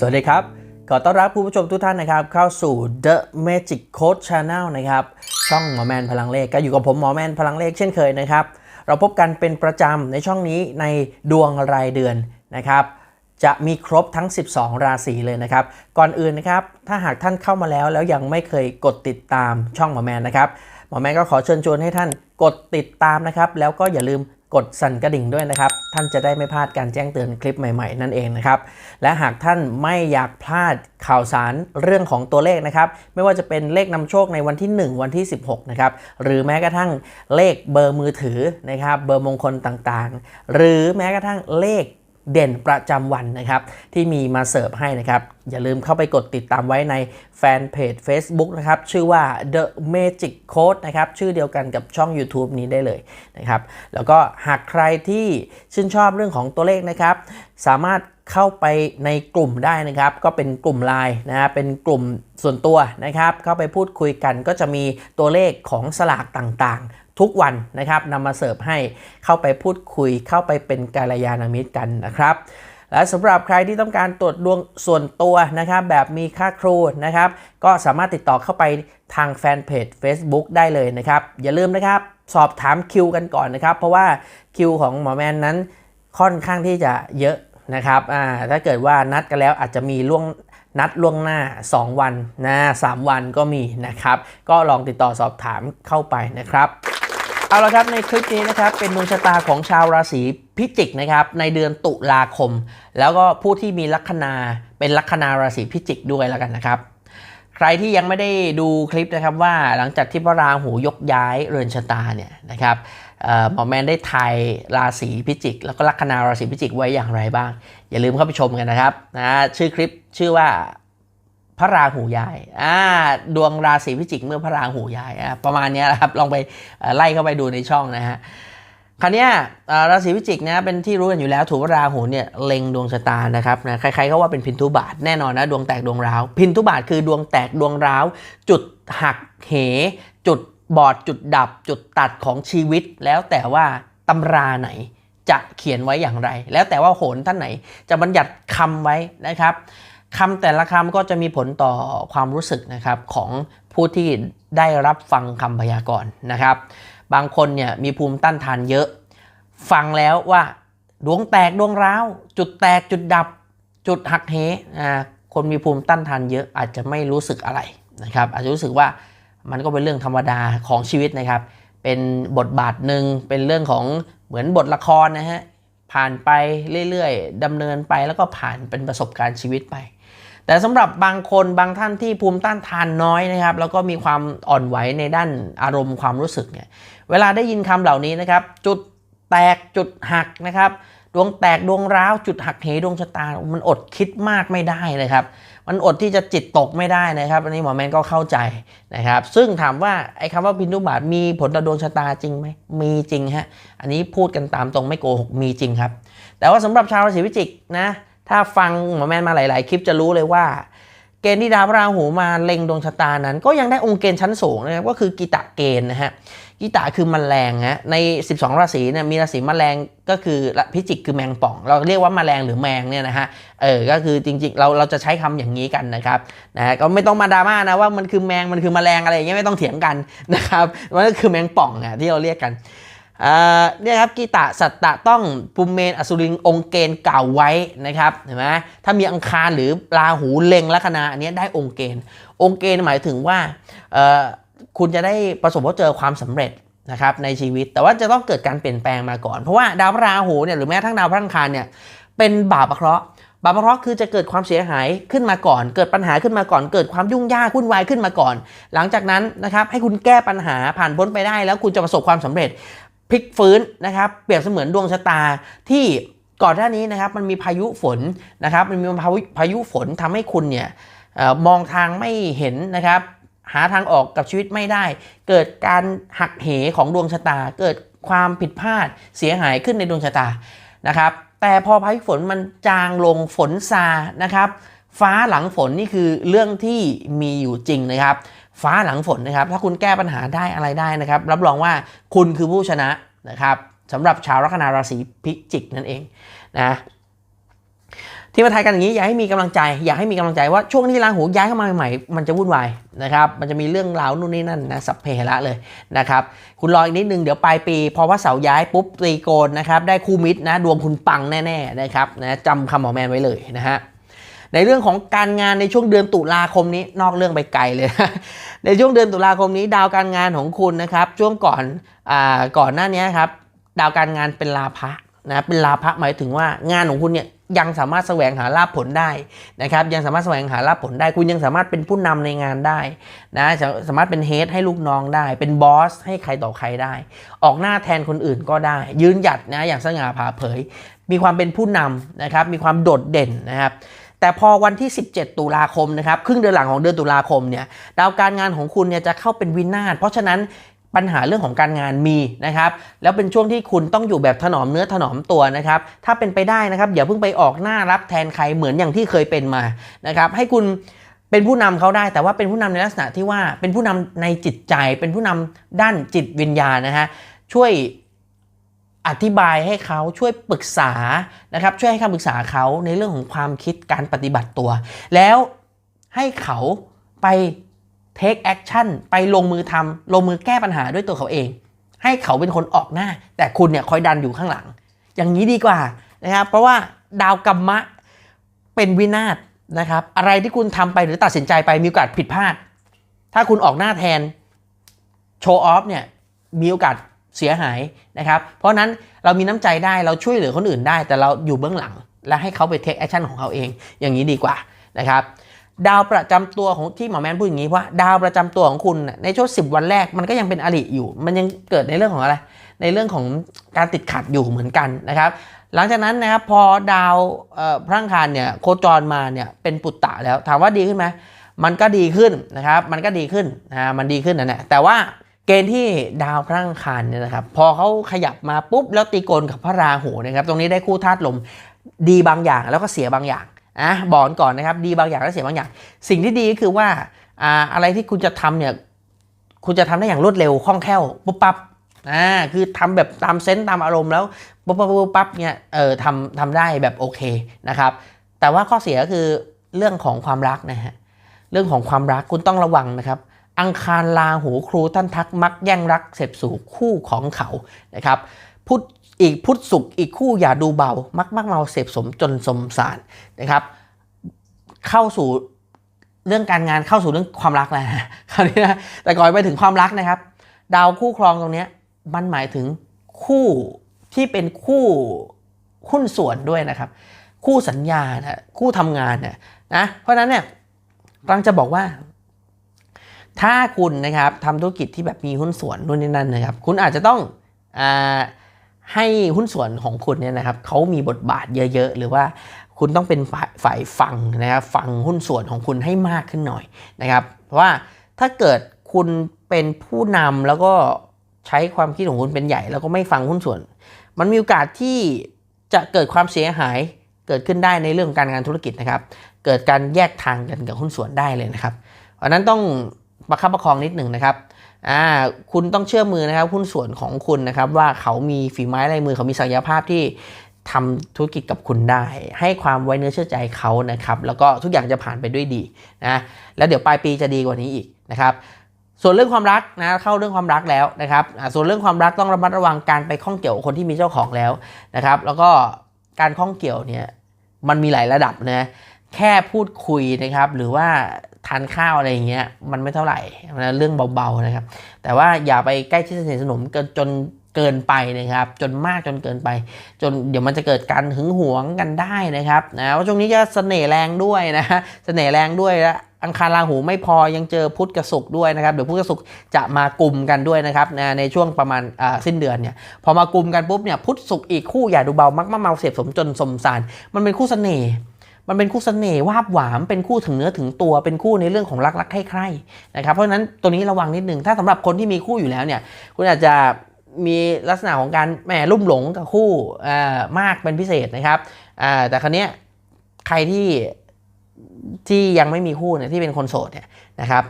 สวัสดีครับ ขอต้อนรับผู้ชมทุกท่านนะครับ เข้าสู่ The Magic Code Channel นะครับ ช่องหมอแมนพลังเลขก็อยู่กับผมหมอแมนพลังเลขเช่นเคยนะครับ เราพบกันเป็นประจำในช่องนี้ในดวงรายเดือนนะครับ จะมีครบทั้ง 12 ราศีเลยนะครับ ก่อนอื่นนะครับ ถ้าหากท่านเข้ามาแล้วแล้วยังไม่เคยกดติดตามช่องหมอแมนนะครับหมอแมนก็ขอเชิญชวนให้ท่านกดติดตามนะครับ แล้วก็อย่าลืม กดสั่นกระดิ่งด้วยนะครับ ท่านจะได้ไม่พลาดการแจ้งเตือนคลิปใหม่ๆ นั่นเองนะครับ และหากท่านไม่อยากพลาดข่าวสารเรื่องของตัวเลขนะครับ ไม่ว่าจะเป็นเลขนำโชคในวันที่ 1 วันที่ 16 นะครับ หรือแม้กระทั่งเลขเบอร์มือถือนะครับ เบอร์มงคลต่างๆ หรือแม้กระทั่งเลข เด่นประจำวันนะครับ ที่มีมาเสิร์ฟให้นะครับ อย่าลืมเข้าไปกดติดตามไว้ในแฟนเพจ Facebook นะครับ ชื่อว่า The Magic Code นะครับ ชื่อเดียวกันกับช่อง YouTube นี้ได้เลยนะครับ แล้วก็หากใครที่ชื่นชอบเรื่องของตัวเลขนะครับ สามารถเข้าไปในกลุ่มได้นะครับ ก็เป็นกลุ่มไลน์นะฮะเป็นกลุ่มส่วนตัวนะครับ เข้าไปพูดคุยกันก็จะมีตัวเลขของสลากต่างๆ ทุกวันนะครับนำมาเสิร์ฟให้เข้าไปพูดคุยเข้าไปเป็นกาลยานามิตรกันนะครับ และสำหรับใครที่ต้องการตรวจดวงส่วนตัวนะครับ แบบมีค่าครูนะครับ ก็สามารถติดต่อเข้าไปทางแฟนเพจ Facebook ได้เลยนะครับ อย่าลืมนะครับสอบถามคิวกันก่อนนะครับ เพราะว่าคิวของหมอแมนนั้นค่อนข้างที่จะเยอะนะครับอ่าถ้าเกิดว่านัดกันแล้วอาจจะมีล่วงนัดล่วงหน้า 2 วันนะ3วันก็มีนะครับ ก็ลองติดต่อสอบถามเข้าไปนะครับ เอาละครับในคลิปนี้นะครับเป็นดวงชะตาของชาวราศีพิจิกนะครับในเดือนตุลาคม แล้วก็ผู้ที่มีลัคนาเป็นลัคนาราศีพิจิกด้วยแล้วกันนะครับ ใครที่ยังไม่ได้ดูคลิปนะครับว่าหลังจากที่พระราหูยกย้ายเรือนชะตาเนี่ยนะครับหมอแมนได้ทายราศีพิจิก แล้วก็ลัคนาราศีพิจิกไว้อย่างไรบ้าง อย่าลืมเข้าไปชมกันนะครับนะชื่อคลิปชื่อว่า พระราหูย้ายอ่าดวงราศีพิจิกเมื่อพระราหูย้ายอ่าประมาณนี้แหละครับลองไปไล่เข้าไปดูในช่องนะฮะคราวนี้ราศีพิจิกนะเป็นที่รู้กันอยู่แล้วถูกว่าราหูเนี่ยเล็งดวงชะตานะครับนะใครๆก็ว่าเป็นพินทุบาทแน่นอนนะดวงแตกดวงร้าว พินทุบาทคือดวงแตกดวงร้าว จุดหักเห จุดบอดจุดดับ จุดตัดของชีวิต แล้วแต่ว่าตำราไหนจะเขียนไว้อย่างไร แล้วแต่ว่าโหนท่านไหนจะบัญญัติคำไว้นะครับ คำแต่ละคำก็จะมีผลต่อความรู้สึกนะครับของผู้ที่ได้รับฟังคำพยากรณ์นะครับ บางคนเนี่ยมีภูมิต้านทานเยอะ ฟังแล้วว่าดวงแตกดวงร้าว จุดแตกจุดดับ จุดหักเหอ่าคนมีภูมิต้านทานเยอะอาจจะไม่รู้สึกอะไรนะครับ อาจจะรู้สึกว่ามันก็เป็นเรื่องธรรมดาของชีวิตนะครับ เป็นบทบาทหนึ่งเป็นเรื่องของเหมือนบทละครนะฮะผ่านไปเรื่อยๆดำเนินไปแล้วก็ผ่านเป็นประสบการณ์ชีวิตไป แต่สำหรับบางคนบางท่านที่ภูมิต้านทานน้อยนะครับ แล้วก็มีความอ่อนไหวในด้านอารมณ์ความรู้สึกเนี่ยเวลาได้ยินคำเหล่านี้นะครับ จุดแตกจุดหักนะครับดวงแตกดวงร้าวจุดหักเหดวงชะตา มันอดคิดมากไม่ได้นะครับ มันอดที่จะจิตตกไม่ได้นะครับ อันนี้หมอแมนก็เข้าใจนะครับ ซึ่งถามว่าไอ้คำว่าพินทุบาทมีผลต่อดวงชะตาจริงไหมมีจริงฮะอันนี้พูดกันตามตรงไม่โกหกมีจริงครับ แต่ว่าสำหรับชาวราศีพิจิกนะ ถ้าฟังหมอแมนมาหลาย ๆ คลิปจะรู้เลยว่า เกณฑ์ที่ดาวพระราหูมาเล็งดวงชะตานั้น ก็ยังได้องค์เกณฑ์ชั้นสูงนะครับก็คือกิตะเกณฑ์นะฮะกิตะคือมแมลงฮะใน 12 ราศีเนี่ยมีราศีมแมลงก็คือพิจิกคือแมงป่อง เราเรียกว่ามแมลงหรือแมงเนี่ยนะฮะเออก็คือจริง ๆ เราเราจะใช้คำอย่างนี้กันนะครับนะฮะก็ไม่ต้องมาดราม่านะว่ามันคือแมงมันคือมแมลงอะไรอย่างเงี้ยไม่ต้องเถียงกันนะครับมันก็คือแมงป่องอะที่เราเรียกกัน เนี่ยครับกีตะสัตตะต้องภูมิเมนอสุริงองค์เกณฑ์เก่าไว้นะครับเห็นไหมถ้ามีอังคารหรือราหูเล็งลัคนาอันนี้ได้องค์เกณฑ์ องค์เกณฑ์หมายถึงว่าคุณจะได้ประสบพบเจอความสำเร็จนะครับในชีวิต แต่ว่าจะต้องเกิดการเปลี่ยนแปลงมาก่อน เพราะว่าดาวพระราหูเนี่ยหรือแม้ทั้งดาวพระอังคารเนี่ยเป็นบาปเคราะห์บาปเคราะห์คือจะเกิดความเสียหายขึ้นมาก่อน เกิดปัญหาขึ้นมาก่อน เกิดความยุ่งยากวุ่นวายขึ้นมาก่อน หลังจากนั้นนะครับให้คุณแก้ปัญหาผ่านพ้นไปได้แล้วคุณจะประสบความสำเร็จ พลิกฟื้นนะครับเปรียบเสมือนดวงชะตาที่ก่อนหน้านี้นะครับมันมีพายุฝนนะครับมันมีพายุฝนทำให้คุณเนี่ยออมองทางไม่เห็นนะครับหาทางออกกับชีวิตไม่ได้ เกิดการหักเหของดวงชะตา เกิดความผิดพลาดเสียหายขึ้นในดวงชะตานะครับ แต่พอพายุฝนมันจางลงฝนซานะครับ ฟ้าหลังฝนนี่คือเรื่องที่มีอยู่จริงนะครับ ฟ้าหลังฝนนะครับ ถ้าคุณแก้ปัญหาได้อะไรได้นะครับ รับรองว่าคุณคือผู้ชนะนะครับสำหรับชาวลัคนาราศีพิจิกนั่นเองนะที่มาทายกันอย่างนี้อยากให้มีกำลังใจ อยากให้มีกำลังใจว่าช่วงที่ราหูย้ายเข้ามาใหม่ มันจะวุ่นวายนะครับมันจะมีเรื่องราวนู่นนี่นั่นนะสัพเพเหระเลยนะครับคุณรออีกนิดนึงเดี๋ยวปลายปี พอว่าเสาย้ายปุ๊บตรีโกนนะครับได้คู่มิตรนะดวงคุณปังแน่ๆนะครับนะจำคำหมอแมนไว้เลยนะฮะ ในเรื่องของการงานในช่วงเดือนตุลาคมนี้นอกเรื่องไปไกลเลยนะในช่วงเดือนตุลาคมนี้ ดาวการงานของคุณนะครับ ช่วงก่อนอก่อนหน้านี้ครับดาวการงานเป็นลาภะนะเป็นลาภะหมายถึงว่างานของคุณเนี่ยยังสามารถแสวงหาลาภผลได้นะครับ ยังสามารถแสวงหาลาภผลได้ คุณยังสามารถเป็นผู้นำในงานได้นะสามารถเป็นเฮดให้ลูกน้องได้ เป็นบอสให้ใครต่อใครได้ ออกหน้าแทนคนอื่นก็ได้ ยืนหยัดนะอย่างสง่าผ่าเผย มีความเป็นผู้นำนะครับมีความโดดเด่นนะครับ แต่พอวันที่ 17 ตุลาคมนะครับครึ่งเดือนหลังของเดือนตุลาคมเนี่ยดาวการงานของคุณเนี่ยจะเข้าเป็นวินาศเพราะฉะนั้นปัญหาเรื่องของการงานมีนะครับแล้วเป็นช่วงที่คุณต้องอยู่แบบถนอมเนื้อถนอมตัวนะครับถ้าเป็นไปได้นะครับอย่าเพิ่งไปออกหน้ารับแทนใครเหมือนอย่างที่เคยเป็นมานะครับให้คุณเป็นผู้นำเขาได้แต่ว่าเป็นผู้นำในลักษณะที่ว่าเป็นผู้นำในจิตใจ เป็นผู้นำด้านจิตวิญญาณนะฮะช่วย อธิบายให้เขาช่วยปรึกษานะครับช่วยให้คำปรึกษาเขาในเรื่องของความคิดการปฏิบัติตัว แล้วให้เขาไป take action ไปลงมือทำลงมือแก้ปัญหาด้วยตัวเขาเอง ให้เขาเป็นคนออกหน้า แต่คุณเนี่ยคอยดันอยู่ข้างหลัง อย่างนี้ดีกว่านะครับเพราะว่าดาวกรรมะเป็นวินาศนะครับอะไรที่คุณทำไปหรือตัดสินใจไปมีโอกาสผิดพลาด ถ้าคุณออกหน้าแทนโชว์ออฟเนี่ยมีโอกาส เสียหายนะครับ เพราะนั้นเรามีน้ำใจได้เราช่วยเหลือคนอื่นได้ แต่เราอยู่เบื้องหลัง และให้เขาไปเทคแอคชั่นของเขาเอง อย่างนี้ดีกว่านะครับ ดาวประจำตัวของที่หมอแมนพูดอย่างนี้เพราะว่า ดาวประจำตัวของคุณในช่วงสิวันแรกมันก็ยังเป็นอริอยู่ มันยังเกิดในเรื่องของอะไร ในเรื่องของการติดขัดอยู่เหมือนกันนะครับหลังจากนั้นนะครับพอดาวพระอังคารเนี่ยโคจรมาเนี่ยเป็นปุตตะแล้วถามว่าดีขึ้นไหมมันก็ดีขึ้นนะครับ มันก็ดีขึ้นนะมันดีขึ้นนะเนี่ยแต่ว่า เกณฑ์ที่ดาวพระอังคารเนี่ยนะครับพอเขาขยับมาปุ๊บแล้วตีโกนกับพระราหูนะครับตรงนี้ได้คู่ธาตุลมดีบางอย่างแล้วก็เสียบางอย่างอะบอกก่อนนะครับดีบางอย่างและเสียบางอย่าง สิ่งที่ดีก็คือว่าอ่าอะไรที่คุณจะทำเนี่ยคุณจะทำได้อย่างรวดเร็วคล่องแคล่วปุ๊บปั๊บอ่าคือทำแบบตามเซนส์ตามอารมณ์แล้วปุ๊บปั๊บปุ๊บปั๊บเนี่ยเออทำทำได้แบบโอเคนะครับแต่ว่าข้อเสียก็คือเรื่องของความรักนะฮะเรื่องของความรักคุณต้องระวังนะครับ อังคารลาหูครูท่านทักมักแย่งรักเสพสู่คู่ของเขานะครับพุธอีกพุธสุขอีกคู่อย่าดูเบา มักมักเมาเสพสมจนสมสารนะครับ เข้าสู่เรื่องการงานเข้าสู่เรื่องความรักแล้วนะคราวนี้นะแต่ก่อนไปถึงความรักนะครับ ดาวคู่ครองตรงนี้มันหมายถึงคู่ที่เป็นคู่หุ้นส่วนด้วยนะครับ คู่สัญญานะคู่ทำงานนะนะเพราะฉะนั้นเนี่ยกำลังจะบอกว่า ถ้าคุณนะครับทำธุรกิจที่แบบมีหุ้นส่วนนู่นนี่นั่นนะครับ คุณอาจจะต้องอให้หุ้นส่วนของคุณเนี่ยนะครับเขามีบทบาทเยอะๆ หรือว่าคุณต้องเป็นฝ่ายายฟังนะครับฟังหุ้นส่วนของคุณให้มากขึ้นหน่อยนะครับ เพราะว่าถ้าเกิดคุณเป็นผู้นำแล้วก็ใช้ความคิดของคุณเป็นใหญ่ แล้วก็ไม่ฟังหุ้นส่วน มันมีโอกาสที่จะเกิดความเสียหายเกิดขึ้นได้ในเรื่องของการงานธุรกิจนะครับ เกิดการแยกทางกันกับหุ้นส่วนได้เลยนะครับเพราะนั้นต้อง ประคับประคองนิดหนึ่งนะครับอ่าคุณต้องเชื่อมือนะครับหุ้นส่วนของคุณนะครับว่าเขามีฝีไม้ลายมือเขามีศักยภาพที่ทำธุรกิจกับคุณได้ ให้ความไว้เนื้อเชื่อใจเขานะครับแล้วก็ทุกอย่างจะผ่านไปด้วยดีนะแล้วเดี๋ยวปลายปีจะดีกว่านี้อีกนะครับส่วนเรื่องความรักนะเข้าเรื่องความรักแล้วนะครับอ่าส่วนเรื่องความรักต้องระมัดระวังการไปข้องเกี่ยวคนที่มีเจ้าของแล้วนะครับแล้วก็การข้องเกี่ยวเนี่ยมันมีหลายระดับนะแค่พูดคุยนะครับหรือว่า ทานข้าวอะไรอย่างเงี้ยมันไม่เท่าไหร่นเรื่องเบาๆนะครับ แต่ว่าอย่าไปใกล้ชิดสนิทสนมกินจนเกินไปนะครับ จนมากจนเกินไป จนเดี๋ยวมันจะเกิดการหึงหวงกันได้นะครับนะว่าช่วงนี้จะเสน่ห์แรงด้วยนะฮะเสน่ห์แรงด้วยและอังคารราหูไม่พอยังเจอพุธกระสุกร์ด้วยนะครับเดี๋ยวพุธกระสุกร์จะมากลุ่มกันด้วยนะครับในช่วงประมาณสิ้นเดือนเนี่ยพอมากลุ่มกันปุ๊บเนี่ยพุธสุกร์อีกคู่อย่าดูเบามักมะเมาเสียบสมจนสมสาร มันเป็นคู่เสน่ห์ มันเป็นคู่เสน่ห์วาบหวามเป็นคู่ถึงเนื้อถึงตัวเป็นคู่ในเรื่องของรักรักใคร่ๆนะครับเพราะฉะนั้นตัวนี้ระวังนิดนึงถ้าสำหรับคนที่มีคู่อยู่แล้วเนี่ยคุณอาจจะมีลักษณะของการแหมลุ่มหลงกับคู่มากเป็นพิเศษนะครับแต่ครั้นี้ใครที่ที่ยังไม่มีคู่เนี่ยที่เป็นคนโสดเนี่ยนะครับ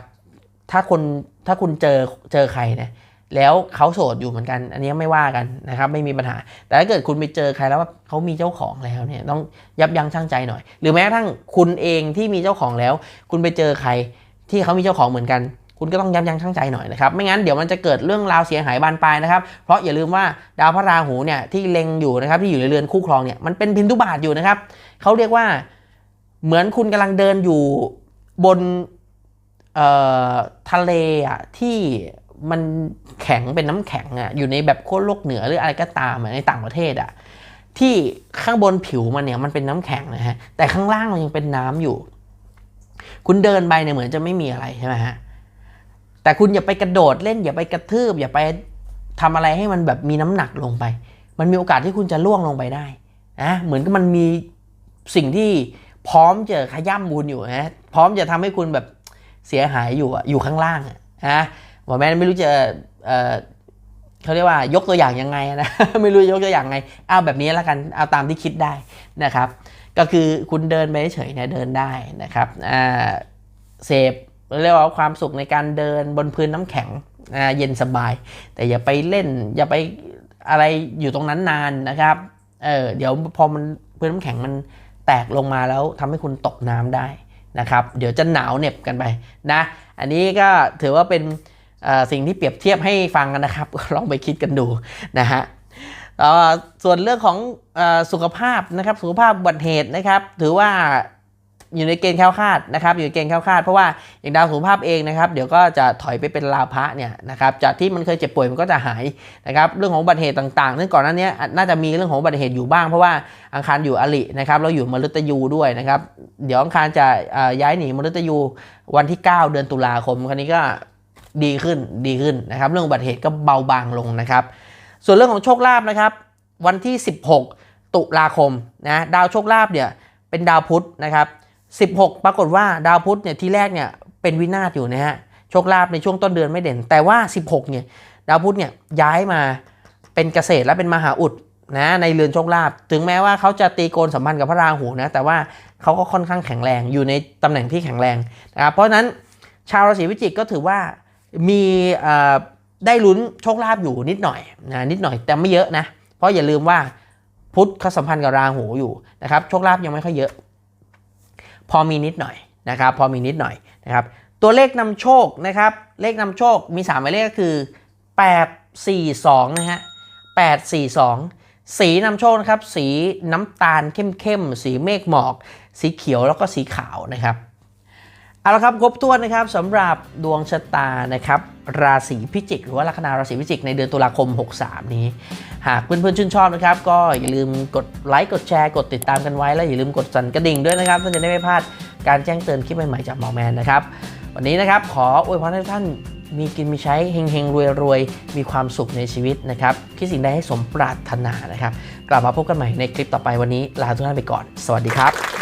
ถ้าคนถ้าคุณเจอเจอใครเนี่ย แล้วเขาโสดอยู่เหมือนกัน อันนี้ไม่ว่ากันนะครับไม่มีปัญหา แต่ถ้าเกิดคุณไปเจอใครแล้วว่าเขามีเจ้าของแล้วเนี่ยต้องยับยั้งชั่งใจหน่อย หรือแม้กระทั่งคุณเองที่มีเจ้าของแล้ว คุณไปเจอใครที่เขามีเจ้าของเหมือนกัน คุณก็ต้องยับยั้งชั่งใจหน่อยนะครับไม่งั้นเดี๋ยวมันจะเกิดเรื่องราวเสียหายบานปลายนะครับเพราะอย่าลืมว่าดาวพระราหูเนี่ยที่เล็งอยู่นะครับที่อยู่ในเรือนคู่ครองเนี่ยมันเป็นพินทุบาทอยู่นะครับเขาเรียกว่าเหมือนคุณกำลังเดินอยู่บนทะเลอะที่ มันแข็งเป็นน้ำแข็งอะอยู่ในแบบโคตรโลกเหนือหรืออะไรก็ตามในต่างประเทศอะที่ข้างบนผิวมันเนี่ยมันเป็นน้ำแข็งนะฮะแต่ข้างล่างมันยังเป็นน้ำอยู่ คุณเดินไปเนี่ยเหมือนจะไม่มีอะไรใช่ไหมฮะแต่คุณอย่าไปกระโดดเล่นอย่าไปกระทืบ อย่าไปทำอะไรให้มันแบบมีน้ำหนักลงไป มันมีโอกาสที่คุณจะล่วงลงไปได้นะเหมือนกับมันมีสิ่งที่พร้อมจะขย้ำคุณอยู่นะพร้อมจะทำให้คุณแบบเสียหายอยู่อะอยู่ข้างล่างอะนะ หมอแม่ไม่รู้จะเเขาเรียกว่ายกตัวอย่างยังไงนะไม่รู้ยกตัวอย่างไงเอาแบบนี้แล้วกันเอาตามที่คิดได้นะครับ ก็คือคุณเดินไปเฉยๆเนี่ยเดินได้นะครับเสพเรียกว่าความสุขในการเดินบนพื้นน้ำแข็งเย็นสบาย แต่อย่าไปเล่นอย่าไปอะไรอยู่ตรงนั้นนานนะครับเออเดี๋ยวพอมันพื้นน้ำแข็งมันแตกลงมาแล้วทำให้คุณตกน้ำได้นะครับ เดี๋ยวจะหนาวเหน็บกันไปนะ อันนี้ก็ถือว่าเป็น สิ่งที่เปรียบเทียบให้ฟังกันนะครับ ลองไปคิดกันดูนะฮะส่วนเรื่องของอสุขภาพนะครับ สุขภาพบัติเหตุนะครับ ถือว่าอยู่ในเกณฑ์แค้วคาดนะครับ อยู่ในเกณฑ์แค้วคาด เพราะว่าอย่างดาวสุขภาพเองนะครับ เดี๋ยวก็จะถอยไปเป็นลาภะเนี่ยนะครับ จากที่มันเคยเจ็บป่วยมันก็จะหายนะครับ เรื่องของบัติเหตุต่างๆซึ่งก่อนหน้านี้น่าจะมีเรื่องของบัติเหตุอยู่บ้าง เพราะว่าอังคารอยู่อลินะครับแล้วอยู่มฤตยูด้วยนะครับ เดี๋ยวอังคารจะย้ายหนีมฤตยูวันที่ 9 เดือนตุลาคม คราวนี้ก็ ดีขึ้นดีขึ้นนะครับเรื่องอุบัติเหตุก็เบาบางลงนะครับ ส่วนเรื่องของโชคลาภนะครับ วันที่ 16 ตุลาคมนะดาวโชคลาภเนี่ยเป็นดาวพุธนะครับ16 ปรากฏว่าดาวพุธเนี่ยที่แรกเนี่ยเป็นวินาศอยู่นะฮะโชคลาภในช่วงต้นเดือนไม่เด่น แต่ว่า 16 เนี่ยดาวพุธเนี่ยย้ายมาเป็นเกษตรและเป็นมหาอุดนะในเรือนโชคลาภถึงแม้ว่าเขาจะตีโกนสัมพันธ์กับพระราหูนะแต่ว่าเขาก็ค่อนข้างแข็งแรงอยู่ในตำแหน่งที่แข็งแรงนะครับเพราะฉะนั้นชาวราศีพิจิกก็ถือว่า มีได้ลุ้นโชคลาภอยู่นิดหน่อยนะนิดหน่อยแต่ไม่เยอะนะ เพราะอย่าลืมว่าพุธเขาสัมพันธ์กับราหูอยู่นะครับโชคลาภยังไม่ค่อยเยอะ พอมีนิดหน่อยนะครับพอมีนิดหน่อยนะครับตัวเลขนำโชคนะครับเลขนำโชคมี3หมายเลขก็คือ 8 4 2นะฮะ8 4 2 สีนำโชคนะครับสีน้ำตาลเข้มๆ สีเมฆหมอก สีเขียวแล้วก็สีขาวนะครับ เอาละครับครบถ้วนนะครับสำหรับดวงชะตานะครับราศีพิจิก หรือว่าลัคนาราศีพิจิก ในเดือนตุลาคม 63 นี้ หากเพื่อนๆชื่นชอบนะครับ ก็อย่าลืมกดไลค์กดแชร์กดติดตามกันไว้ แล้วอย่าลืมกดสั่นกระดิ่งด้วยนะครับเพื่อจะได้ไม่พลาดการแจ้งเตือนคลิปใหม่ๆจากหมอแมนนะครับวันนี้นะครับขออวยพรให้ท่านมีกินมีใช้เฮงเฮงรวยรวยๆ มีความสุขในชีวิตนะครับคิดสิ่งใดให้สมปรารถนานะครับ กลับมาพบกันใหม่ในคลิปต่อไปวันนี้ลาทุกท่านไปก่อน สวัสดีครับ